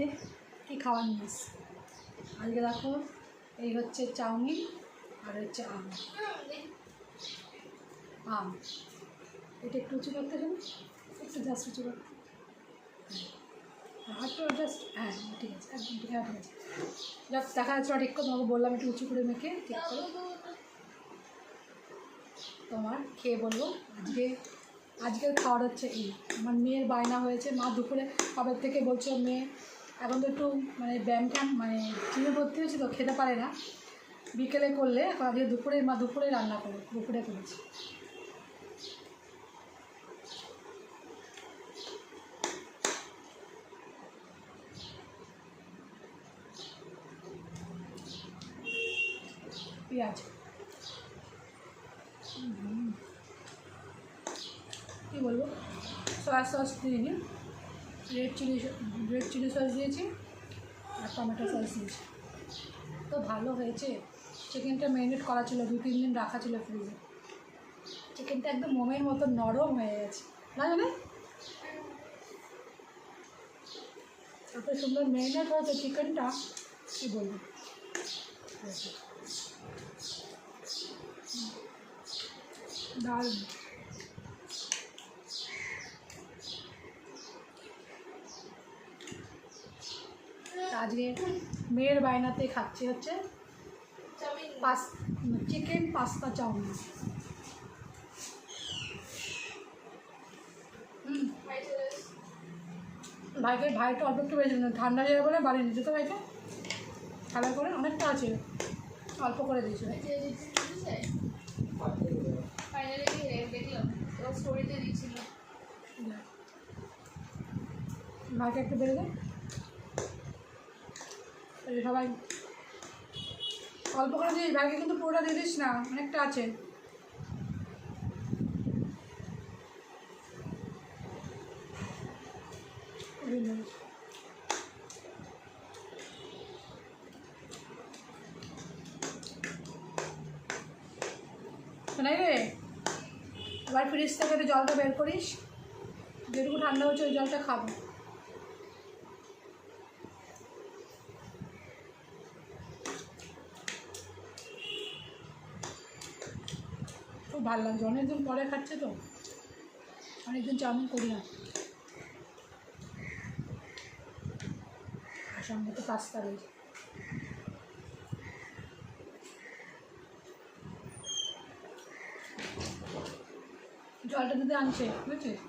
যে দেখো, এই হচ্ছে চাউমিন আর হচ্ছে আম। আম। এটা একটু উঁচু করতে হবে, একটু জাস্ট উঁচু করতে আর একটু জাস্ট হ্যাঁ ঠিক আছে, একদম ঠিক আছে ঠিক আছে। যাক, দেখা যাচ্ছে ঠিক করে, তোমাকে বললাম একটু উঁচু করে মেখে, ঠিক করে। তোমার খেয়ে বলব আজকে, আজকের খাওয়ার হচ্ছে এই। আমার মেয়ের বায়না হয়েছে, মা দুপুরে, কবে থেকে বলছে মেয়ে? এখন তো একটু মানে ব্যায়াম মানে জিমে ভর্তি হয়েছে তো খেতে পারে না। বিকেলে করলে, এখন আজকে দুপুরে মা দুপুরে রান্না করে দুপুরে করেছি। পেঁয়াজ। কী বলব? সয়া সস দিইনি red chilli red chilli sauce দিয়েছি আর টমেটো সস দিয়েছি। তো ভালো হয়েছে। চিকেনটা ম্যারিনেট করা ছিল, দু, তিন দিন রাখা ছিল ফ্রিজে চিকেনটা একদম মোমের মতো নরম হয়ে গেছে। না জানে? এত সুন্দর ম্যারিনেট হয়েছে চিকেনটা কী বলব? দারুণ। আজকে মেয়ের বায়নাতে খাচ্ছি হচ্ছে পাস চিকেন পাস্তা চাউমিন। হুম ভাইকে ভাইটা অল্প একটু বেশি ঠান্ডা জায়গা বলে বাড়ি নিতে তো ভাইকে। খাবার করে অনেকটা আছে। অল্প করে দিয়েছে। দিচ্ছিল। ভাইকে একটু বেড়ে দে সবাই অল্প করে দিস, ব্যাগে কিন্তু পুরোটা দিয়ে দিস না, অনেকটা আছে। শোনাই রে ফ্রিজ থেকে জলটা বের করিস, যেটুকু ঠান্ডা হচ্ছে ওই জলটা খাব খুব ভালো লাগছে। অনেকদিন পরে খাচ্ছে তো। অনেকদিন চাউমিন করি না। সঙ্গে তো পাস্তা রয়েছে। জলটা দিতে আনছে, বুঝেছিস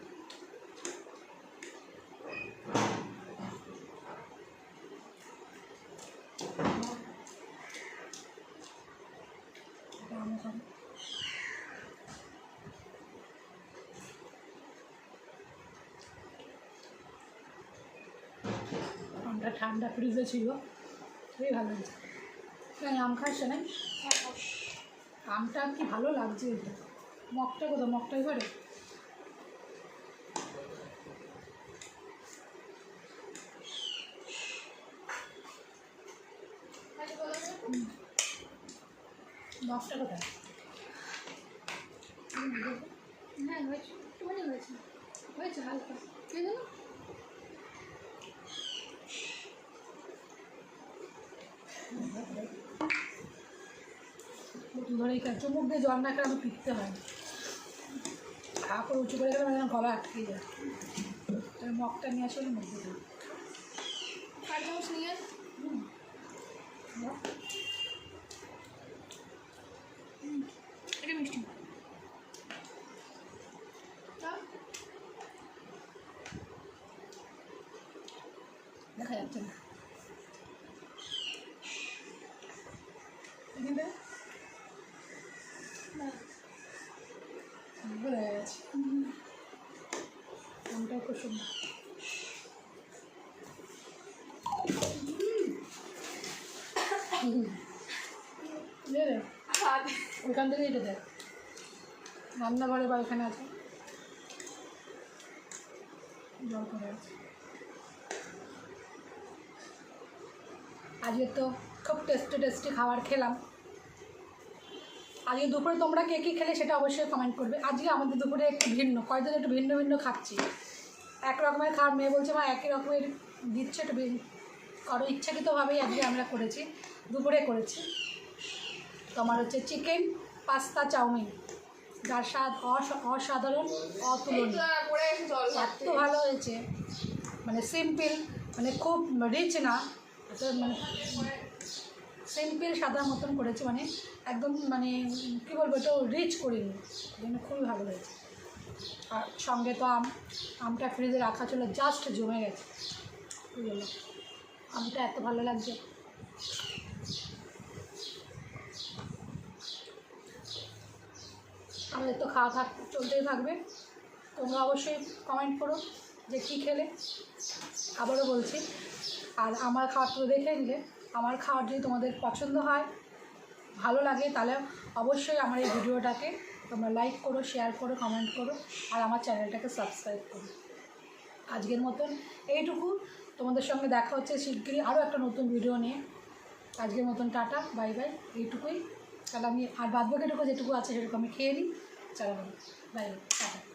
এটা আমি খাব। আমটা ঠান্ডা ফ্রিজে ছিল। খুবই ভালো লাগছে। আম খাস না আমটা কি ভালো লাগছে এটা? মগটা কোথাও মগটা এবারে মগটা কোথায়? হ্যাঁ হয়েছে। একটুখানি হয়েছে। হয়েছে হালকা। কে জানো? খায় চুমুক দিয়ে জল না খেলে আমি পিটতে হয়। খা করে উঁচু করে গেলে আমার গলা আটকে যায়। তাই মগটা নিয়ে আসলে মুখ দিয়ে আর চামচ নিয়ে। এটা মিষ্টি। দেখা যাচ্ছে না। হাত ওইখান থেকে এটা দেখ রান্নাঘরে বা এখানে আছে। জল করে আছে। আজকে তো খুব টেস্টি টেস্টি খাবার খেলাম। আজকে দুপুরে তোমরা কে কী খেলে সেটা অবশ্যই কমেন্ট করবে। আজকে আমাদের দুপুরে একটু ভিন্ন কয়েকদিন একটু ভিন্ন ভিন্ন খাচ্ছি। এক রকমের খাওয়ার মেয়ে বলছে মা একই রকমের দিচ্ছে একটু ভিন্ন আরও ইচ্ছাকৃতভাবেই আজকে আমরা করেছি দুপুরে করেছি। তোমার হচ্ছে চিকেন পাস্তা চাউমিন যার স্বাদ অস- অসাধারণ অতুলনীয়। এত ভালো হয়েছে। মানে সিম্পল মানে খুব রিচ না মানে সিম্পল সাদা মতন করেছি মানে একদম মানে কী বলব একটু রিচ করিনি। জন্য খুবই ভালো হয়েছে। আর সঙ্গে তো আম, আমটা ফ্রিজে রাখা ছিল জাস্ট জমে গেছে। আমটা এত ভালো লাগছে। আমাদের তো খাওয়া থাক, চলতেই থাকবে। তোমরা অবশ্যই কমেন্ট করো যে কী খেলে। আবারও বলছি, আর আমার খাওয়া তো দেখে নিলে। আমার খাওয়ার যদি তোমাদের পছন্দ হয়, ভালো লাগে, তাহলে অবশ্যই আমার এই ভিডিওটাকে তোমরা লাইক করো শেয়ার করো কমেন্ট করো, আর আমার চ্যানেলটাকে সাবস্ক্রাইব করো। আজকের মতন এইটুকু। তোমাদের সঙ্গে দেখা হচ্ছে শিগগিরই আরও একটা নতুন ভিডিও নিয়ে। আজকের মতন টাটা বাই বাই এইটুকুই। তাহলে আমি আর বাদ বাকিটুকু যেটুকু আছে সেটুকু আমি খেয়ে নিই। চলো বাই বাই টাটা।